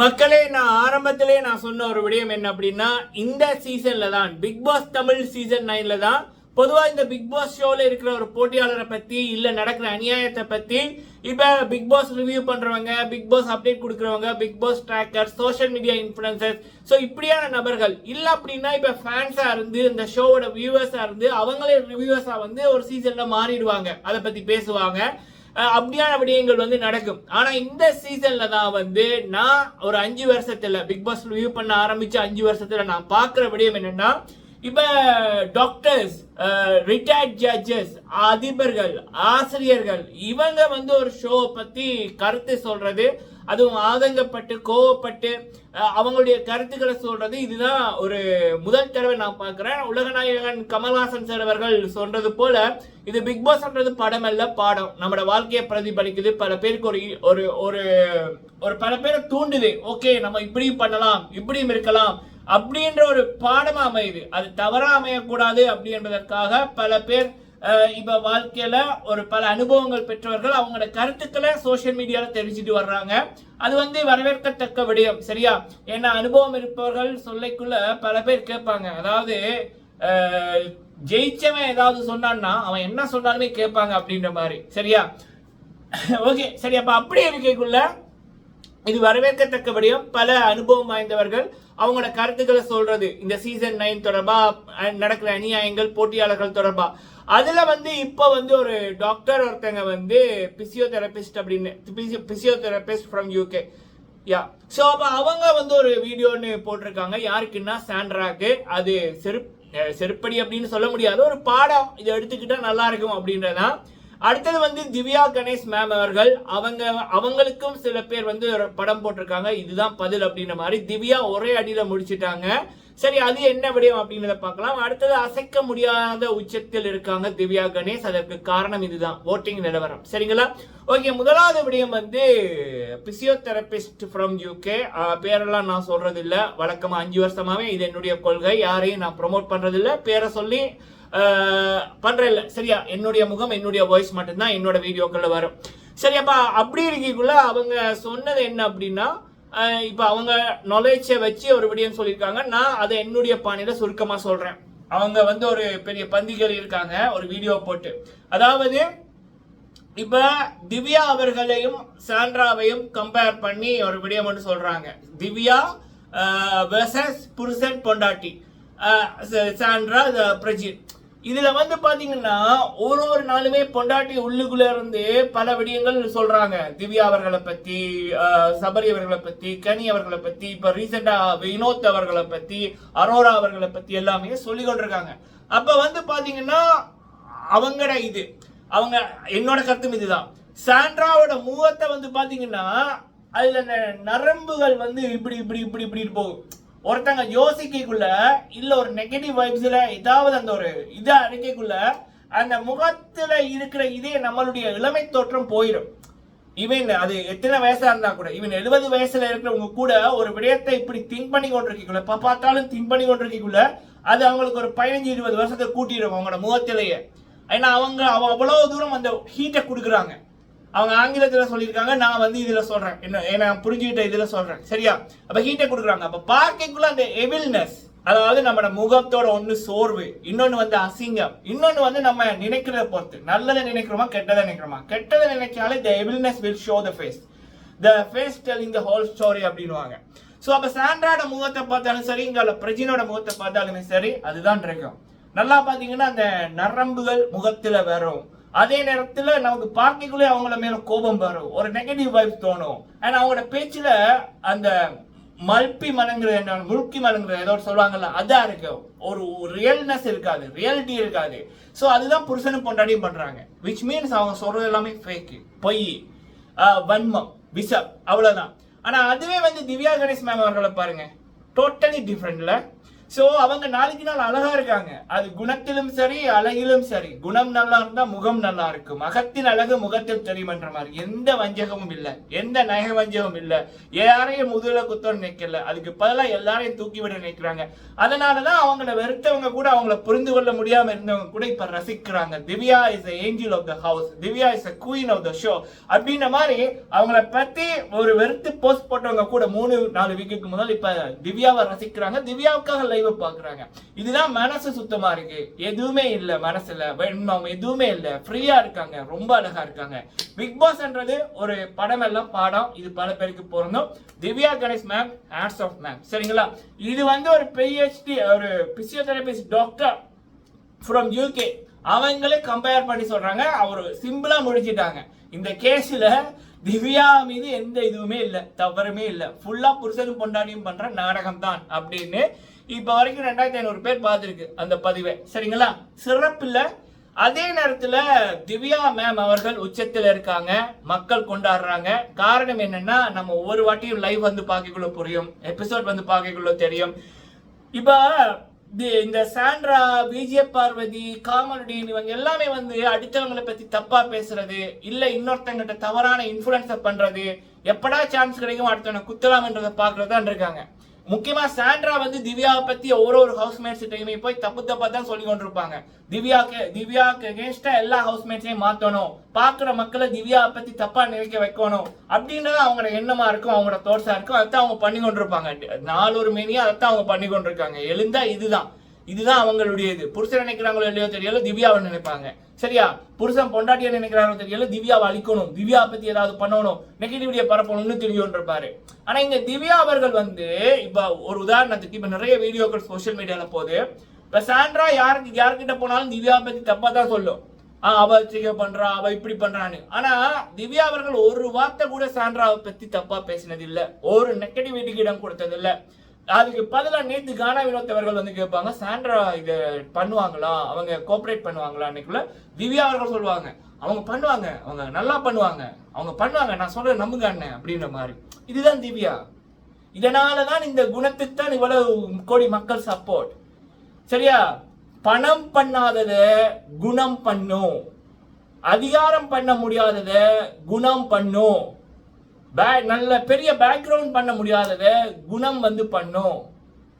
மக்களே நான் ஆரம்பத்திலே நான் சொன்ன ஒரு விடயம் என்ன அப்படின்னா இந்த சீசன்ல தான் பிக் பாஸ் தமிழ் சீசன் நைன்ல தான் பொதுவா இந்த பிக் பாஸ் ஷோல இருக்கிற ஒரு போட்டியாளரை பத்தி இல்ல நடக்கிற அநியாயத்தை பத்தி இப்ப பிக் பாஸ் ரிவ்யூ பண்றவங்க Bigg Boss update கொடுக்கறவங்க Bigg Boss tracker social media influencers so இப்படியான நபர்கள் இல்ல அப்படின்னா இப்ப ஃபேன்ஸா இருந்து இந்த ஷோவோட வியூவர்ஸா இருந்து அவங்களே ரிவ்யூவர்ஸா வந்து ஒரு சீசன்ல மாறிடுவாங்க. அதை பத்தி பேசுவாங்க. அப்படியான விடயங்கள் வந்து நடக்கும். ஆனா இந்த சீசன்ல தான் வந்து நான் ஒரு அஞ்சு வருஷத்துல பிக் பாஸ் ரிவ்யூ பண்ண ஆரம்பிச்ச அஞ்சு வருஷத்துல நான் பார்க்குற விடயம் என்னன்னா இப்ப டாக்டர்ஸ் ரிட்டையர்ட் ஜட்ஜஸ் அதிபர்கள் ஆசிரியர்கள் இவங்க வந்து ஒரு ஷோவை பத்தி கருத்து சொல்றது அதுவும் ஆதங்கப்பட்டு கோவப்பட்டு அவங்களுடைய கருத்துக்களை சொல்றது இதுதான் ஒரு முதல் தடவை நான் பார்க்குறேன். உலகநாயகன் கமல்ஹாசன் சார் அவர்கள் சொல்றது போல இது பிக் பாஸ்ன்றது படம் அல்ல பாடம். நம்மளோட வாழ்க்கையை பிரதிபலிக்குது. பல பேருக்கு ஒரு ஒரு ஒரு ஒரு பல பேரை தூண்டுது. ஓகே நம்ம இப்படியும் பண்ணலாம் இப்படியும் இருக்கலாம் அப்படின்ற ஒரு பாடமா அமையுது. அது தவறா அமையக்கூடாது அப்படி என்பதற்காக பல பேர் இப்போ வாழ்க்கையில் ஒரு பல அனுபவங்கள் பெற்றவர்கள் அவங்களோட கருத்துக்களை சோஷியல் மீடியாவில் தெரிஞ்சுட்டு வர்றாங்க. அது வந்து வரவேற்கத்தக்க விடயம் சரியா? ஏன்னா அனுபவம் இருப்பவர்கள் சொல்லைக்குள்ள பல பேர் கேட்பாங்க. அதாவது ஜெயிச்சவன் ஏதாவது சொன்னான்னா அவன் என்ன சொன்னாலுமே கேட்பாங்க அப்படின்ற மாதிரி சரியா? ஓகே சரி அப்போ அப்படி இருக்கைக்குள்ள இது வரவேற்கத்தக்க விடயம். பல அனுபவம் வாய்ந்தவர்கள் அவங்களோட கருத்துக்களை சொல்றது. இந்த சீசன் நைன் தொடர்பா நடக்கிற அநியாயங்கள் போட்டியாளர்கள் தொடர்பா. அதுல வந்து இப்போ வந்து ஒரு டாக்டர் ஒருத்தங்க வந்து பிசியோதெரபிஸ்ட் அப்படின்னு physiotherapist from UK yeah so அப்போ அவங்க வந்து ஒரு வீடியோன்னு போட்டிருக்காங்க. யாருக்குன்னா சாண்ட்ராக்கு அது செருப் செருப்படி அப்படின்னு சொல்ல முடியாது. ஒரு பாடம். இதை எடுத்துக்கிட்டா நல்லா இருக்கும் அப்படின்றதான் அடுத்தது வந்து திவ்யா கணேஷ் மேம் அவர்கள் அவங்க அவங்களுக்கும் சில பேர் வந்து படம் போட்டிருக்காங்க. இதுதான் பதில் அப்படின்ற மாதிரி திவ்யா ஒரே அடியில் முடிச்சிட்டாங்க. சரி அது என்ன விடயம் அப்படின்றத பார்க்கலாம். அடுத்தது அசைக்க முடியாத உச்சத்தில் இருக்காங்க திவ்யா கணேஷ். அதற்கு காரணம் இதுதான். ஓட்டிங் நிலவரம். சரிங்களா? ஓகே முதலாவது விடயம் வந்து பிசியோதெரபிஸ்ட் ஃப்ரம் யூகே பேரெல்லாம் நான் சொல்றது வழக்கமாக அஞ்சு வருஷமாவே இது என்னுடைய கொள்கை. யாரையும் நான் ப்ரொமோட் பண்றது பேரை சொல்லி பண்றேன் இல்ல சரியா? என்னுடைய முகம் என்னுடைய வாய்ஸ் மட்டும்தான் என்னோட வீடியோக்கள்ல வரும். சரி அப்ப அப்படி இருக்கக்குள்ள அவங்க சொன்னது என்ன அப்படின்னா இப்போ இப்ப அவங்க நாலேஜை வச்சு ஒரு விடியம் சொல்லியிருக்காங்க. நான் அதை என்னுடைய பாணியில சுருக்கமா சொல்றேன். அவங்க வந்து ஒரு பெரிய பந்திகள் இருக்காங்க ஒரு வீடியோ போட்டு. அதாவது இப்ப திவ்யா அவர்களையும் சாண்ட்ராவையும் கம்பேர் பண்ணி ஒரு விடியம் ஒன்று சொல்றாங்க. திவ்யா வெர்சஸ் புருஷன் பொண்டாட்டி. ச- சாண்ட்ரா பிரஜித். இதுல வந்து பாத்தீங்கன்னா ஒரு ஒரு நாளுமே பொண்டாட்டி உள்ளுக்குள்ள இருந்து பல விடயங்கள் சொல்றாங்க. திவ்யா அவர்களை பத்தி சபரி அவர்களை பத்தி கனி அவர்களை பத்தி இப்ப ரீசெண்டா வினோத் அவர்களை பத்தி அரோரா அவர்களை பத்தி எல்லாமே சொல்லி கொண்டிருக்காங்க. அப்ப வந்து பாத்தீங்கன்னா அவங்கட இது அவங்க என்னோட கருத்தும் இதுதான். சாண்ட்ராவோட முகத்தை வந்து பாத்தீங்கன்னா அதுல அந்த நரம்புகள் வந்து இப்படி இப்படி இப்படி இப்படி போகும். ஒருத்தங்க யோசிக்கக்குள்ள இல்ல ஒரு நெகட்டிவ் வைப்ஸ்ல ஏதாவது அந்த ஒரு இதை அடைக்கக்குள்ள அந்த முகத்துல இருக்கிற இதே நம்மளுடைய இளமை தோற்றம் போயிடும் இவன் அது எத்தனை வயசா இருந்தா கூட இவன் எழுபது வயசுல இருக்கிறவங்க கூட ஒரு விடயத்தை இப்படி திங்க் பண்ணி கொண்டிருக்கக்குள்ள இப்ப பார்த்தாலும் திங்க் பண்ணி கொண்டிருக்கக்குள்ள அது அவங்களுக்கு ஒரு பதினஞ்சு இருபது வருஷத்தை கூட்டிடும் அவங்களோட முகத்திலேயே. ஏன்னா அவங்க அவ அவ்வளவு தூரம் அந்த ஹீட்டை கொடுக்குறாங்க. அவங்க ஆங்கிலத்தில் சொல்லியிருக்காங்க நான் வந்து இதில் சொல்கிறேன் என்ன ஏன்னா புரிஞ்சுக்கிட்ட இதில் சொல்கிறேன் சரியா? அப்போ ஹீட்டை கொடுக்குறாங்க. அப்போ பார்க்கக்குள்ள அந்த எவில்னஸ் அதாவது நம்மளோட முகத்தோட ஒன்று சோர்வு இன்னொன்று வந்து அசிங்கம் இன்னொன்று வந்து நம்ம நினைக்கிறத பொறுத்து. நல்லதை நினைக்கிறோமா கெட்டதை நினைக்கிறோமா? கெட்டதை நினைச்சாலே the evilness will show the face the face telling the whole story அப்படின்னுவாங்க. ஸோ அப்போ சாண்ட்ராட முகத்தை பார்த்தாலும் சரி இங்க பிரஜினோட முகத்தை பார்த்தாலுமே சரி அதுதான் இருக்கும் நல்லா பார்த்தீங்கன்னா அந்த நரம்புகள் முகத்தில் வரும். அதே நேரத்தில் நமக்கு பார்க்கக்குள்ளே அவங்கள மேல கோபம் வரும். ஒரு நெகட்டிவ் வைப் தோணும். அண்ட் அவங்களோட பேச்சில் அந்த மல்பி மலங்குற என்ன முழுக்கி மலங்குற ஏதோ சொல்லுவாங்கல்ல அதான் இருக்கு. ஒரு ரியல்னஸ் இருக்காது ரியாலிட்டி இருக்காது. ஸோ அதுதான் புருஷனும் பொண்டாடியும் பண்ணுறாங்க விச் மீன்ஸ் அவங்க சொல்றது எல்லாமே ஃபேக் பொய் வன்மம் விஷம் அவ்வளோதான் ஆனால் அதுவே வந்து திவ்யா கணேஷ் மேம் அவர்களை பாருங்க. டோட்டலி டிஃப்ரெண்ட்ல சோ அவங்க நாளைக்கு நாள் அழகா இருக்காங்க. அது குணத்திலும் சரி அழகிலும் சரி. குணம் நல்லா இருந்தா முகம் நல்லா இருக்கும். அகத்தின் அழகு முகத்தில் தெரியுமன்ற மாதிரி. எந்த வஞ்சகமும் இல்ல. எந்த நகை வஞ்சகமும் இல்ல. யாரையும் முதுகுல குத்தம் நினைக்கல. அதுக்கு பதிலா எல்லாரையும் தூக்கி விட நினைக்கிறாங்க. அதனாலதான் அவங்கள வெறுத்தவங்க கூட அவங்கள புரிந்து கொள்ள முடியாம இருந்தவங்க கூட இப்ப ரசிக்கிறாங்க. Divya is angel of the house Divya is a queen of the show அப்படின்ற மாதிரி அவங்கள பத்தி ஒரு வெறுத்து போஸ்ட் போட்டவங்க கூட மூணு நாலு வீக்குக்கு முதல் இப்ப திவ்யாவை ரசிக்கிறாங்க. திவ்யாவுக்காக லைவ் பாக்குறாங்க இதுதான் மனசு சுத்தமா இருக்கு. எதுவுமே இல்ல மனசுல. வெண்மம் எதுவுமே இல்ல. ஃப்ரீயா இருக்காங்க. ரொம்ப அழகா இருக்காங்க. பிக் பாஸ்ன்றது ஒரு படம் எல்லாம் பாடம். இது பல பேருக்கு பொருந்தும். Divya Ganesh ma'am hats off ma'am சரிங்களா? இது வந்து ஒரு பிஹெச்டி ஒரு பிசியோதெரபிஸ்ட் டாக்டர் ஃப்ரம் யூகே அவங்களே கம்பேர் பண்ணி சொல்றாங்க. அவர் சிம்பிளா முடிச்சிட்டாங்க. இந்த கேஸ்ல திவ்யா மீது எந்த இதுவுமே இல்லை. தவறுமே இல்லை. ஃபுல்லா புருஷனும் பொண்டாடியும் பண்ற நாடகம் தான் அப்படின்னு இப்போ வரைக்கும் ரெண்டாயிரத்தி ஐநூறு பேர் பார்த்துருக்கு அந்த பதிவை. சரிங்களா? சிறப்பில் அதே நேரத்தில் திவ்யா மேம் அவர்கள் உச்சத்தில் இருக்காங்க. மக்கள் கொண்டாடுறாங்க. காரணம் என்னன்னா நம்ம ஒவ்வொரு வாட்டியும் லைவ் வந்து பார்க்கக்குள்ள புரியும். எபிசோட் வந்து பார்க்கக்குள்ள தெரியும். இப்போ இந்த சாண்ட்ரா விஜய பார்வதி காமருடீன் இவங்க எல்லாமே வந்து அடுத்தவங்களை பத்தி தப்பா பேசுறது இல்ல இன்னொருத்தங்கிட்ட தவறான இன்ஃபுளுன்ஸ பண்றது எப்படா சான்ஸ் கிடைக்கும் அடுத்தவனை குத்தலாம்ன்றத பாக்குறதான் இருக்காங்க. முக்கியமா சாண்ட்ரா வந்து திவ்யாவை பத்தி ஒரு ஒரு ஹவுஸ்மேட்ஸ் கிட்டயுமே போய் தப்பு தப்பா தான் சொல்லி கொண்டிருப்பாங்க. திவ்யாக்கு திவ்யாக்கு அகேன்ஸ்டா எல்லா ஹவுஸ்மேட்ஸையும் மாத்தணும். பாக்குற மக்களை திவ்யாவை பத்தி தப்பா நினைக்க வைக்கணும். அப்படின்றது அவங்களோட எண்ணமா இருக்கும் அவங்களோட தோர்ஸா இருக்கும். அதான் அவங்க பண்ணி கொண்டிருப்பாங்க. ஒரு மேனியா அதான் அவங்க பண்ணி கொண்டிருக்காங்க. எழுந்தா இதுதான். இதுதான் அவங்களுடைய இது. புருஷன் நினைக்கிறாங்களோ இல்லையோ தெரியல திவ்யாவை நினைப்பாங்க. சரியா? புருஷன் பொண்டாட்டியை நினைக்கிறாங்களோ தெரியல திவ்யாவை அழிக்கணும். திவ்யா பத்தி ஏதாவது பண்ணணும். நெகட்டிவிட்டியை பரப்பணும்னு தெரியும் இருப்பாரு ஆனா இங்க திவ்யா அவர்கள் வந்து இப்ப ஒரு உதாரணத்துக்கு இப்ப நிறைய வீடியோக்கள் சோஷியல் மீடியால போகுது. இப்ப சாண்ட்ரா யாருக்கு யார்கிட்ட போனாலும் திவ்யா பத்தி தப்பா தான் சொல்லும். அவ செய்ய பண்றா அவ இப்படி பண்றான்னு. ஆனா திவ்யா அவர்கள் ஒரு வார்த்தை கூட சாண்ட்ராவை பத்தி தப்பா பேசினது இல்ல ஒரு நெகட்டிவிட்டிக்கு இடம் கொடுத்தது இல்லை அதுக்கு பதிலா நேத்து கானா வினோத் அவர்கள் வந்து கேட்பாங்க சாண்ட்ரா இது பண்ணுவாங்களா? அவங்க கோஆப்ரேட் பண்ணுவாங்களா? அன்னைக்குள்ள திவ்யா அவர்கள் சொல்லுவாங்க அவங்க பண்ணுவாங்க அவங்க நல்லா பண்ணுவாங்க அவங்க பண்ணுவாங்க நான் சொல்றேன் நம்புங்க அண்ணன் அப்படின்ற மாதிரி. இதுதான் திவ்யா. இதனாலதான் இந்த குணத்துக்கு தான் இவ்வளவு கோடி மக்கள் சப்போர்ட் சரியா? பணம் பண்ணாதத குணம் பண்ணும். அதிகாரம் பண்ண முடியாதத குணம் பண்ணும். பே- நல்ல பெரிய பேக்ரவுண்ட் பண்ண முடியாததை குணம் வந்து பண்ணும்.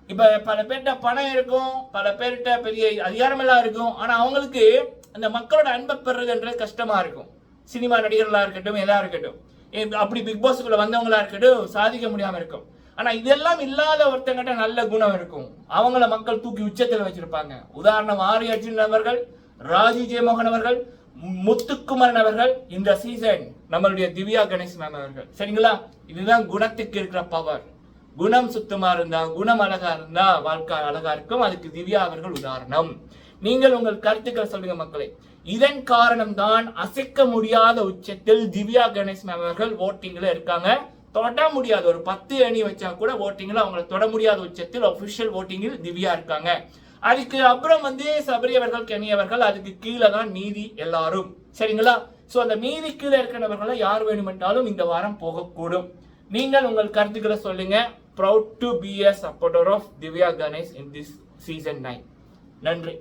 இப்போ பல பேர்கிட்ட பணம் இருக்கும் பல பேர்கிட்ட பெரிய அதிகாரமெல்லாம் இருக்கும். ஆனால் அவங்களுக்கு அந்த மக்களோட அன்பை பெறுறதுன்றது கஷ்டமாக இருக்கும். சினிமா நடிகர்களாக இருக்கட்டும் எதாக இருக்கட்டும். அப்படி பிக் பாஸ்க்குள்ள வந்தவங்களா இருக்கட்டும் சாதிக்க முடியாமல் இருக்கும். ஆனால் இதெல்லாம் இல்லாத ஒருத்தங்கிட்ட நல்ல குணம் இருக்கும். அவங்கள மக்கள் தூக்கி உச்சத்தில் வச்சிருப்பாங்க. உதாரணம் ஆரி அர்ஜுன் அவர்கள் ராஜி ஜெயமோகன் அவர்கள் முத்துக்குமரன் அவர்கள் இந்த சீசன் நம்மளுடைய திவ்யா கணேஷ் மேம் அவர்கள். சரிங்களா? இதுதான் குணத்துக்கு இருக்கிற பவர் குணம் சுத்தமா இருந்தா குணம் அழகா இருந்தா வாழ்க்கை அழகா இருக்கும். அதுக்கு திவ்யா அவர்கள் உதாரணம். நீங்கள் உங்கள் கருத்துக்கள் சொல்லுங்க மக்களே. இதன் காரணம் தான் அசைக்க முடியாத உச்சத்தில் திவ்யா கணேஷ் மேம் அவர்கள் ஓட்டிங்ல இருக்காங்க. தொட முடியாத ஒரு பத்து அணி வச்சா கூட ஓட்டிங்ல அவங்கள தொட முடியாத உச்சத்தில் ஒபிஷியல் ஓட்டிங்கில் திவ்யா இருக்காங்க. அதுக்கு அப்புறம் வந்து சபரி அவர்கள் அதுக்கு கீழே தான் மீதி எல்லாரும். சரிங்களா? ஸோ அந்த மீதி கீழே இருக்கிறவர்களை யார் வேணுமென்றாலும் இந்த வாரம் போகக்கூடும். நீங்கள் உங்கள் கருத்துக்களை சொல்லுங்க. Proud to be a supporter of Divya Ganesh in this season nine நன்றி.